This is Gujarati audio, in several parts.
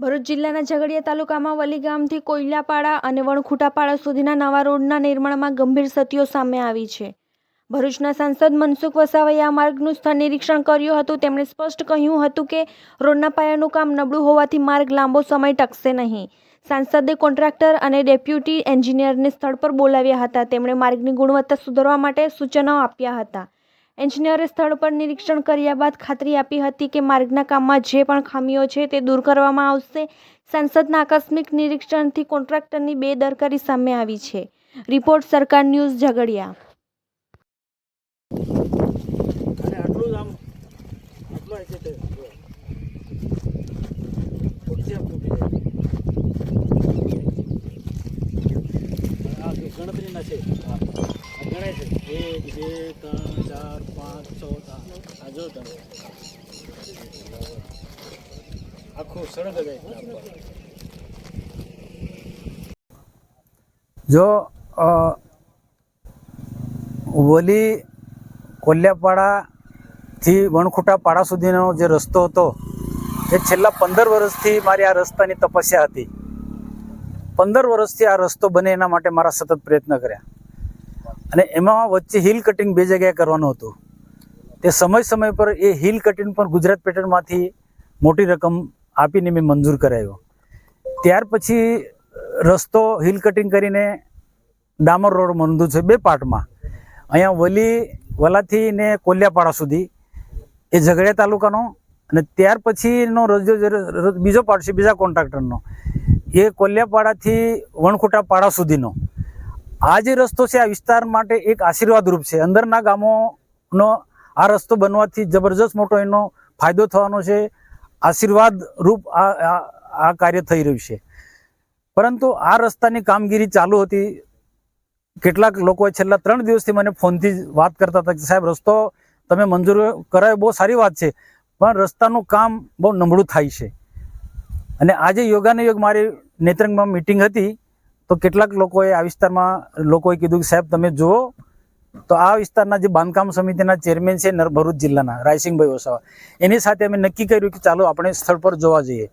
ભરૂચ જિલ્લાના ઝઘડિયા તાલુકામાં વલી ગામથી કોયલાપાડા અને વણખુટાપાડા સુધીના નવા રોડના નિર્માણમાં ગંભીર ક્ષતિઓ સામે આવી છે. ભરૂચના સાંસદ મનસુખ વસાવાએ આ માર્ગનું સ્થળ નિરીક્ષણ કર્યું હતું. તેમણે સ્પષ્ટ કહ્યું હતું કે, રોડના પાયાનું કામ નબળું હોવાથી માર્ગ લાંબો સમય ટકશે નહીં. સાંસદે કોન્ટ્રાક્ટર અને ડેપ્યુટી એન્જિનિયરને સ્થળ પર બોલાવ્યા હતા. તેમણે માર્ગની ગુણવત્તા સુધારવા માટે સૂચનો આપ્યા હતા. એન્જિનિયરે સ્થળ પર નિરીક્ષણ કર્યા બાદ ખાતરી આપી હતી કે માર્ગના કામમાં જે પણ ખામીઓ છે તે દૂર કરવામાં આવશે. સાંસદના આકસ્મિક નિરીક્ષણથી કોન્ટ્રાક્ટરની બેદરકારી સામે આવી છે. રિપોર્ટ સરકાર ન્યૂઝ ઝઘડિયા આટલું આવી છે તે જો. ફૂટથી આમ તૂટી જાય. આ જે ગણતરીના છે આ આ ગણાય છે એક બે ત્રણ ચાર પાંચ છ આ જો તમે આખું સરળ જો વલી કોલ્યાપાડાથી વણખૂટા પાડા સુધીનો જે રસ્તો હતો, એ છેલ્લા પંદર વર્ષથી મારી આ રસ્તાની તપસ્યા હતી. પંદર વર્ષથી આ રસ્તો બને એના માટે મારા સતત પ્રયત્ન કર્યા. અને એમાં વચ્ચે હિલ કટિંગ બે જગ્યાએ કરવાનું હતું. તે સમય સમય પર એ હિલ કટિંગ પણ ગુજરાત પેટર્નમાંથી મોટી રકમ આપીને મેં મંજૂર કરાયો. ત્યાર પછી રસ્તો હિલ કટિંગ કરીને ડામર રોડ મંદુ છે બે પાર્ટમાં. અહીંયા વલી, વલાથી ને કોલ્યાપાડા સુધી. એ ઝઘડિયા તાલુકાનો અને ત્યાર પછીનો રજો બીજો પાર્ટ છે બીજા કોન્ટ્રાક્ટરનો. એ કોલ્યાપાડાથી વણખોટા પાડા સુધીનો. આ જે રસ્તો છે, આ વિસ્તાર માટે એક આશીર્વાદરૂપ છે. અંદરના ગામોનો આ રસ્તો બનવાથી જબરજસ્ત મોટો એનો ફાયદો થવાનો છે. આશીર્વાદ રૂપ આ, આ- કાર્ય થઈ રહ્યું છે. પરંતુ આ રસ્તાની કામગીરી ચાલુ હતી. કેટલાક લોકોએ છેલ્લા ત્રણ દિવસથી મને ફોનથી જ વાત કરતા હતા કે, સાહેબ, રસ્તો તમે મંજૂર કરાયો બહુ સારી વાત છે, પણ રસ્તાનું કામ બહુ નબળું થાય છે. અને આજે યોગાને યોગ મારી નેત્રંગમાં મિટિંગ હતી. તો કેટલાક લોકોએ આ વિસ્તારમાં, લોકોએ કીધું કે સાહેબ તમે જુઓ. તો આ વિસ્તારના જે બાંધકામ સમિતિના ચેરમેન છે ભરૂચ જિલ્લાના, રાયસિંહભાઈ વસાવા. એની સાથે અમે નક્કી કર્યું કે ચાલો આપણે સ્થળ પર જોવા જઈએ.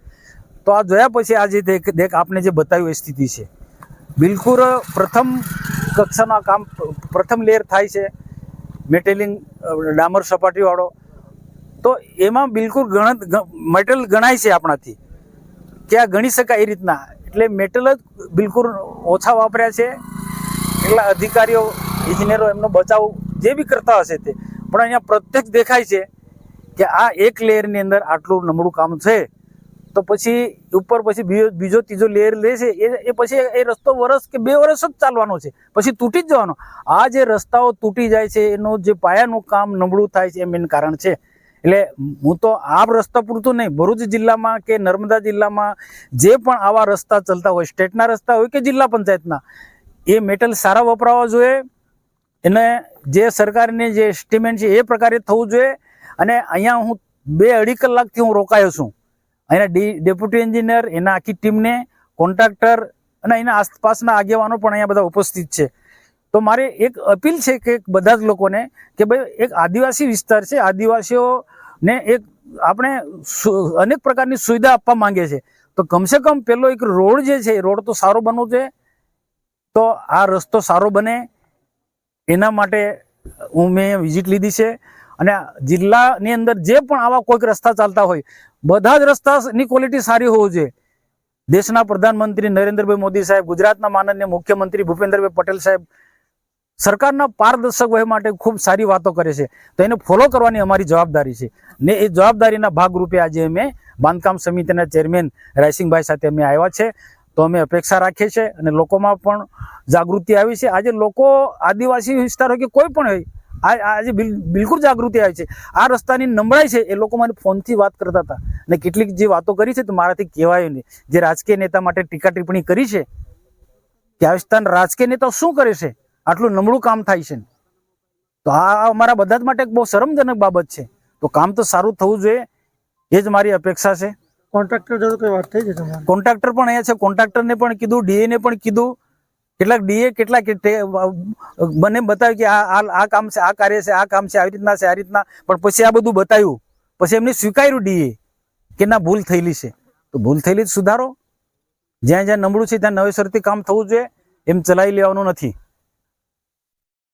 તો આ જોયા પછી આજે દેખ દેખ આપને જે બતાવ્યું એ સ્થિતિ છે. બિલકુલ પ્રથમ કક્ષાના કામ, પ્રથમ લેયર થાય છે મેટેલિંગ ડામર સપાટીવાળો. તો એમાં બિલકુલ ગણ મટીરિયલ ગણાય છે આપણાથી. કે આ ગણી શકાય એ રીતના. એટલે મેટલ જ બિલકુલ ઓછા વાપર્યા છે. એટલા અધિકારીઓ ઇજનેરો એમનો બચાવ જે બી કરતા હશે તે. પણ અહીંયા પ્રત્યક્ષ દેખાય છે કે આ એક લેયરની અંદર આટલું નબળું કામ છે. તો પછી ઉપર પછી બીજો બીજો, ત્રીજો લેયર લે છે, એ એ પછી એ રસ્તો વરસ કે બે વર્ષ જ ચાલવાનો છે. પછી તૂટી જ જવાનો. આ જે રસ્તાઓ તૂટી જાય છે, એનું જે પાયાનું કામ નબળું થાય છે, એ મેન કારણ છે. એટલે હું તો આ રસ્તા પૂરતું નહીં, ભરૂચ જિલ્લામાં કે નર્મદા જિલ્લામાં જે પણ આવા રસ્તા ચાલતા હોય, સ્ટેટના રસ્તા હોય કે જિલ્લા પંચાયતના, એ મેટલ સારા વપરાવા જોઈએ એને જે સરકારની જે એસ્ટિમેન્ટ છે એ પ્રકારે થવું જોઈએ અને અહીંયા હું બે અઢી કલાકથી હું રોકાયો છું. અહીંના ડેપ્યુટી એન્જિનિયર, એના આખી ટીમને, કોન્ટ્રાક્ટર અને એના આસપાસના આગેવાનો પણ અહીંયા બધા ઉપસ્થિત છે. તો મારે એક અપીલ છે કે બધા જ લોકોને કે ભાઈ એક આદિવાસી વિસ્તાર છે, આદિવાસીઓને એક આપણે અનેક પ્રકારની સુવિધા આપવા માંગે છે. તો કમસે કમ પેલો એક રોડ જે છે રોડ તો સારો બનવો છે. તો આ રસ્તો સારો બને. એના માટે હું મેં વિઝિટ લીધી છે. અને જિલ્લાની અંદર જે પણ આવા કોઈક રસ્તા ચાલતા હોય, બધા જ રસ્તાની ક્વોલિટી સારી હોવી જોઈએ. દેશના પ્રધાનમંત્રી નરેન્દ્રભાઈ મોદી સાહેબ, ગુજરાતના માનનીય મુખ્યમંત્રી ભૂપેન્દ્રભાઈ પટેલ સાહેબ સરકારના પારદર્શક વહી માટે ખૂબ સારી વાતો કરે છે. તો એને ફોલો કરવાની અમારી જવાબદારી છે. ને એ જવાબદારીના ભાગરૂપે આજે અમે બાંધકામ સમિતિના ચેરમેન રાયસિંહભાઈ સાથે અમે આવ્યા છે. તો અમે અપેક્ષા રાખીએ છીએ અને લોકોમાં પણ જાગૃતિ આવી છે. આજે લોકો આદિવાસી વિસ્તાર હોય કે કોઈ પણ હોય આજે બિલકુલ જાગૃતિ આવી છે. આ રસ્તાની નબળાઈ છે એ લોકો મને ફોનથી વાત કરતા હતા અને કેટલીક જે વાતો કરી છે તો મારાથી કહેવાયું નહીં. જે રાજકીય નેતા માટે ટીકા ટિપ્પણી કરી છે, કે રાજકીય નેતાઓ શું કરે છે? આટલું નબળું કામ થાય છે તો આ અમારા બધા જ માટે એક બહુ શરમજનક બાબત છે. તો કામ તો સારું થવું જોઈએ. એ જ મારી અપેક્ષા છે. કોન્ટ્રાક્ટર જોડે કોઈ વાત થઈ છે કોન્ટ્રાક્ટર પણ અહીંયા છે. કોન્ટ્રાક્ટરને પણ કીધું ડીએ ને પણ કીધું. કેટલાક ડીએ કેટલાક મને બતાવ્યું કે આ આ- કામ છે આ કાર્ય છે આ કામ છે આવી રીતના છે આ રીતના. પણ પછી આ બધું બતાવ્યું. પછી એમને સ્વીકાર્યું ડીએ કે ના ભૂલ થયેલી છે. તો ભૂલ થયેલી જ સુધારો. જ્યાં જ્યાં નબળું છે ત્યાં નવેસરથી કામ થવું જોઈએ. એમ ચલાવી લેવાનું નથી.